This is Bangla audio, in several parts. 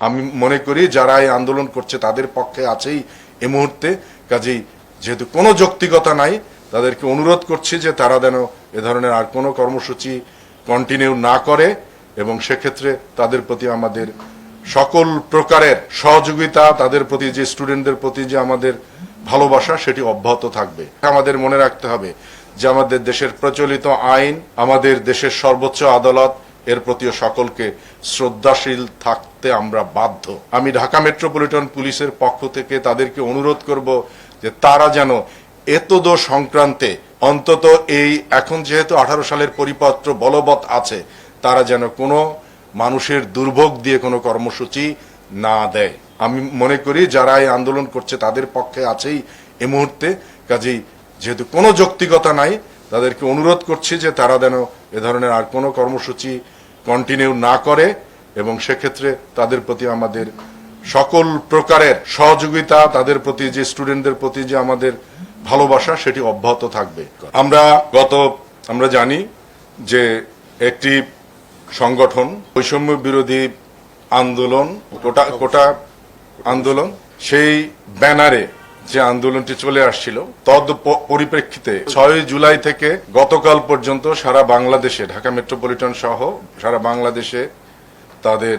আমি মনে করি যারা এই আন্দোলন করছে তাদের পক্ষে আছেই এ মুহূর্তে। কাজেই যেহেতু কোনো যৌক্তিকতা নাই, তাদেরকে অনুরোধ করছি যে তারা যেন এ ধরনের আর কোনো কর্মসূচি কন্টিনিউ না করে এবং সেক্ষেত্রে তাদের প্রতি আমাদের সকল প্রকারের সহযোগিতা, তাদের প্রতি যে স্টুডেন্টদের প্রতি যে আমাদের ভালোবাসা, সেটি অব্যাহত থাকবে। আমাদের মনে রাখতে হবে যে আমাদের দেশের প্রচলিত আইন, আমাদের দেশের সর্বোচ্চ আদালত এর প্রতিও সকলকে শ্রদ্ধাশীল থাকতে আমরা বাধ্য। আমি ঢাকা মেট্রোপলিটন পুলিশের পক্ষ থেকে তাদেরকে অনুরোধ করব যে তারা যেন এতদ সংক্রান্তে অন্তত এই এখন যেহেতু আঠারো সালের পরিপত্র বলবৎ আছে, তারা যেন কোনো মানুষের দুর্ভোগ দিয়ে কোনো কর্মসূচি না দেয়। আমি মনে করি যারা এই আন্দোলন করছে তাদের পক্ষে আছেই এ মুহূর্তে। কাজেই যেহেতু কোনো যৌক্তিকতা নাই, তাদেরকে অনুরোধ করছি যে তারা যেন এ ধরনের আর কোনো কর্মসূচি কন্টিনিউ না করে এবং সেক্ষেত্রে তাদের প্রতি আমাদের সকল প্রকারের সহযোগিতা, তাদের প্রতি যে স্টুডেন্টদের প্রতি যে আমাদের ভালোবাসা, সেটি অব্যাহত থাকবে। আমরা গত, আমরা জানি যে একটি সংগঠন, বৈষম্য বিরোধী আন্দোলন, কোটা কোটা আন্দোলন, সেই ব্যানারে যে আন্দোলনটি চলে আসছিল, তদ পরিপ্রেক্ষিতে ছয় জুলাই থেকে গতকাল পর্যন্ত সারা বাংলাদেশে, ঢাকা মেট্রোপলিটন সহ সারা বাংলাদেশে তাদের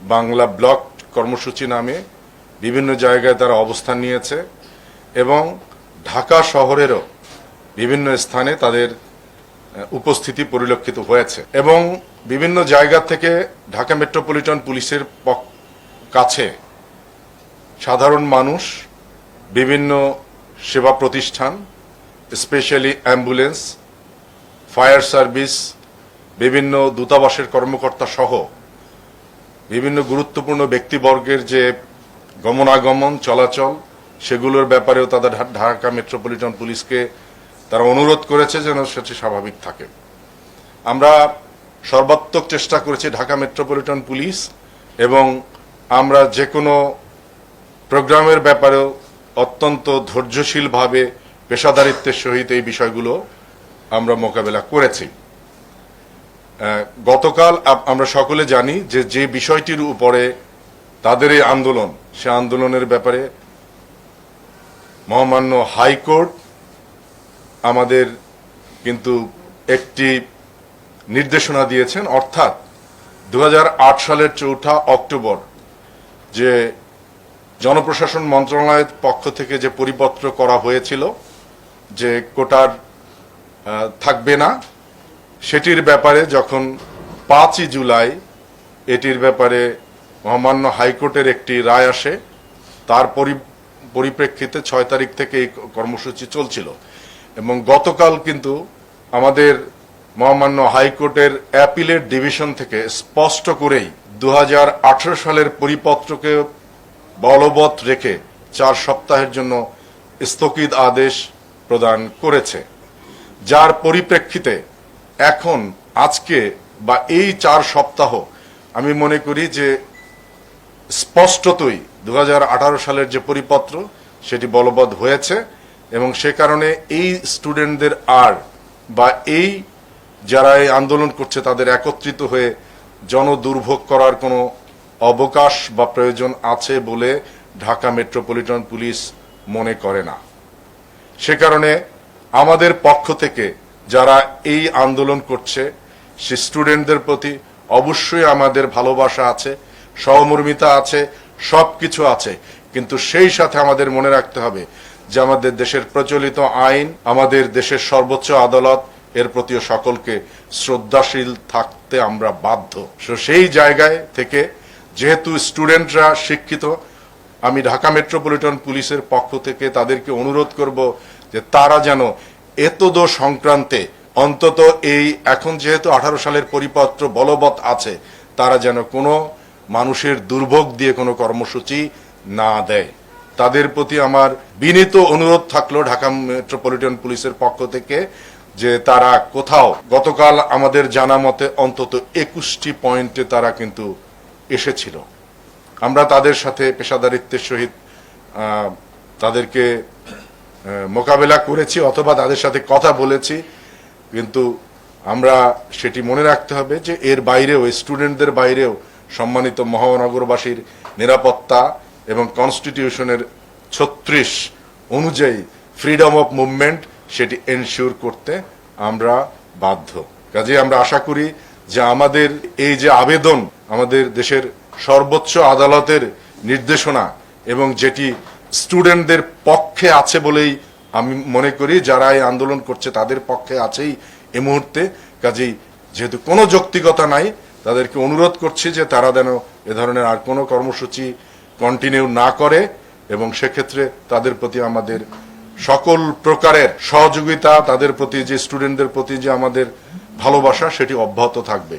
বাংলা ব্লক কর্মসূচি নামে বিভিন্ন জায়গায় তারা অবস্থান নিয়েছে এবং ঢাকা শহরেরও বিভিন্ন স্থানে তাদের উপস্থিতি পরিলক্ষিত হয়েছে এবং বিভিন্ন জায়গা থেকে ঢাকা মেট্রোপলিটন পুলিশের কাছে সাধারণ মানুষ বিভিন্ন সেবা প্রতিষ্ঠান, স্পেশালি অ্যাম্বুলেন্স, ফায়ার সার্ভিস, বিভিন্ন দূতাবাসের কর্মকর্তা সহ বিভিন্ন গুরুত্বপূর্ণ ব্যক্তিবর্গের যে গমনাগমন, চলাচল, সেগুলোর ব্যাপারেও তাদের ঢাকা মেট্রোপলিটন পুলিশকে তারা অনুরোধ করেছে যেন সেটি স্বাভাবিক থাকে। আমরা সর্বাত্মক চেষ্টা করেছি ঢাকা মেট্রোপলিটন পুলিশ এবং আমরা যে কোনো প্রোগ্রামের ব্যাপারেও অত্যন্ত ধৈর্যশীলভাবে পেশাদারিত্বের সহিত এই বিষয়গুলো আমরা মোকাবেলা করেছি। গতকাল আমরা সকলে জানি যে যে বিষয়টির উপরে তাদের এই আন্দোলন, সে আন্দোলনের ব্যাপারে মহামান্য হাইকোর্ট আমাদের কিন্তু একটি নির্দেশনা দিয়েছেন, অর্থাৎ দু হাজার আট সালের চৌঠা অক্টোবর যে জনপ্রশাসন মন্ত্রণালয়ের পক্ষ থেকে যে পরিপত্র করা হয়েছিল যে কোটার থাকবে না, সেটির ব্যাপারে যখন পাঁচই জুলাই এটির ব্যাপারে মহামান্য হাইকোর্টের একটি রায় আসে, তার পরি- পরিপ্রেক্ষিতে ছয় তারিখ থেকে এই কর্মসূচি চলছিল। এবং গতকাল কিন্তু আমাদের মহামান্য হাইকোর্টের অ্যাপিলেট ডিভিশন থেকে স্পষ্ট করেই দু হাজার আঠেরো সালের পরিপত্রকে বলবৎ রেখে চার সপ্তাহের জন্য স্থগিত আদেশ প্রদান করেছে। যার পরিপ্রেক্ষিতে এখন, আজকে বা এই চার সপ্তাহ আমি মনে করি যে স্পষ্টতই দু হাজার আঠারো সালের যে পরিপত্র, সেটি বলবৎ হয়েছে এবং সে কারণে এই স্টুডেন্টদের আর বা এই যারা এই আন্দোলন করছে, তাদের একত্রিত হয়ে জনদুর্ভোগ করার কোনো অবকাশ বা প্রয়োজন আছে বলে ঢাকা মেট্রোপলিটন পুলিশ মনে করে না। সে কারণে আমাদের পক্ষ থেকে যারা এই আন্দোলন করছে, সে স্টুডেন্টদের প্রতি অবশ্যই আমাদের ভালোবাসা আছে, সহমর্মিতা আছে সব কিছু আছে। কিন্তু সেই সাথে আমাদের মনে রাখতে হবে যে আমাদের দেশের প্রচলিত আইন, আমাদের দেশের সর্বোচ্চ আদালত, এর প্রতিও সকলকে শ্রদ্ধাশীল থাকতে আমরা বাধ্য। সেই জায়গায় থেকে যেহেতু স্টুডেন্টরা শিক্ষিত, আমি ঢাকা মেট্রোপলিটন পুলিশের পক্ষ থেকে তাদেরকে অনুরোধ করব যে তারা যেন এতদ সংক্রান্তে অন্তত এই এখন যেহেতু আঠারো সালের পরিপত্র বলবৎ আছে, তারা যেন কোনো মানুষের দুর্ভোগ দিয়ে কোনো কর্মসূচি না দেয়। তাদের প্রতি আমার বিনীত অনুরোধ থাকল ঢাকা মেট্রোপলিটন পুলিশের পক্ষ থেকে যে তারা কোথাও গতকাল আমাদের জানা মতে অন্তত একুশটি পয়েন্টে তারা কিন্তু এসেছিল। আমরা তাদের সাথে পেশাদারিত্বের সহিত তাদেরকে মোকাবেলা করেছি অথবা তাদের সাথে কথা বলেছি। কিন্তু আমরা সেটি মনে রাখতে হবে যে এর বাইরেও স্টুডেন্টদের বাইরেও সম্মানিত মহানগরবাসীর নিরাপত্তা এবং কনস্টিটিউশনের ছত্রিশ অনুযায়ী ফ্রিডম অফ মুভমেন্ট সেটি এনশিওর করতে আমরা বাধ্য। কাজে আমরা আশা করি যে আমাদের এই যে আবেদন আমাদের দেশের সর্বোচ্চ আদালতের নির্দেশনা এবং যেটি স্টুডেন্টদের পক্ষে আছে বলেই আমি মনে করি, যারা এই আন্দোলন করছে তাদের পক্ষে আছেই এ মুহূর্তে। কাজেই যেহেতু কোনো যৌক্তিকতা নাই, তাদেরকে অনুরোধ করছি যে তারা যেন এ ধরনের আর কোনো কর্মসূচি কন্টিনিউ না করে এবং সেক্ষেত্রে তাদের প্রতি আমাদের সকল প্রকারের সহযোগিতা, তাদের প্রতি যে স্টুডেন্টদের প্রতি যে আমাদের ভালোবাসা, সেটি অব্যাহত থাকবে।